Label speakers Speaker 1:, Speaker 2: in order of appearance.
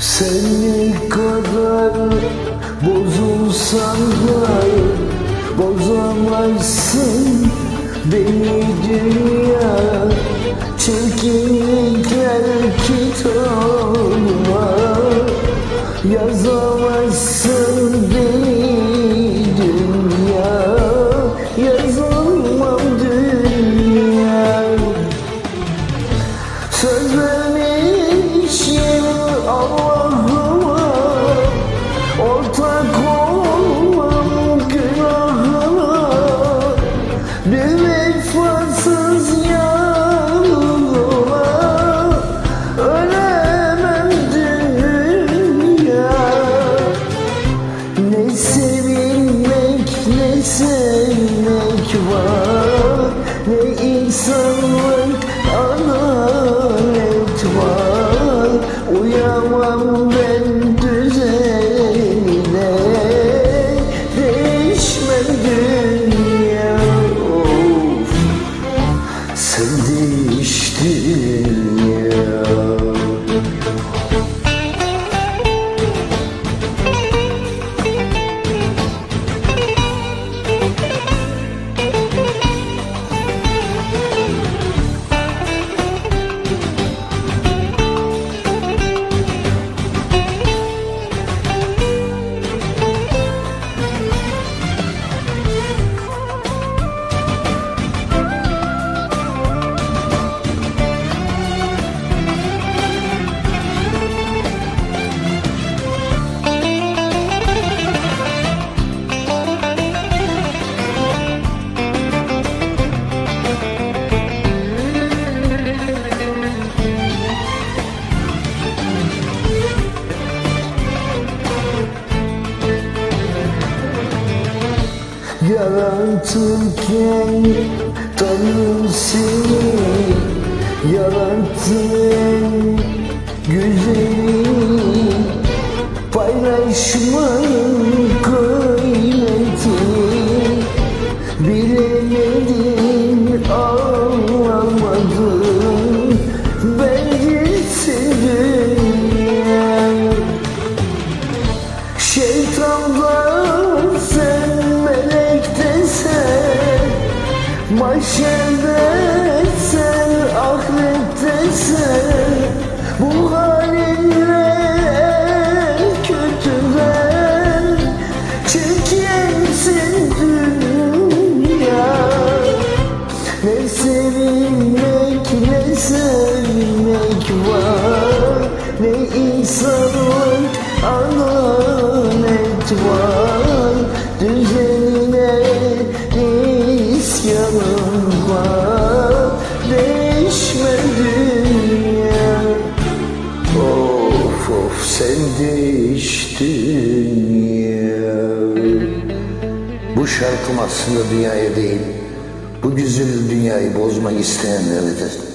Speaker 1: Senin kadar bozulsam da Bozamazsın beni dünya. Çirkinlikler kitabıma Yazamazsın. Söz vermişim Allah'ıma. Ortak olmam günahına Bir vefasız yanıma. Ölemem dünya. Ne sevilmek ne sevmek var. Ne insanlık mão Yaratırken Tanrım seni Yarattın güzeli Paylaşmanın kıymetini Bilemedin anlamadın Bencilsin dünya Şeytandan Mahşerde sen ahirette sen. Bu halinle kötüden Çirkinsin dünya. Ne sevilmek ne sevmek var. Ne insanlık şarkım aslında dünyaya değil Bu güzel dünyayı bozmak isteyenleridir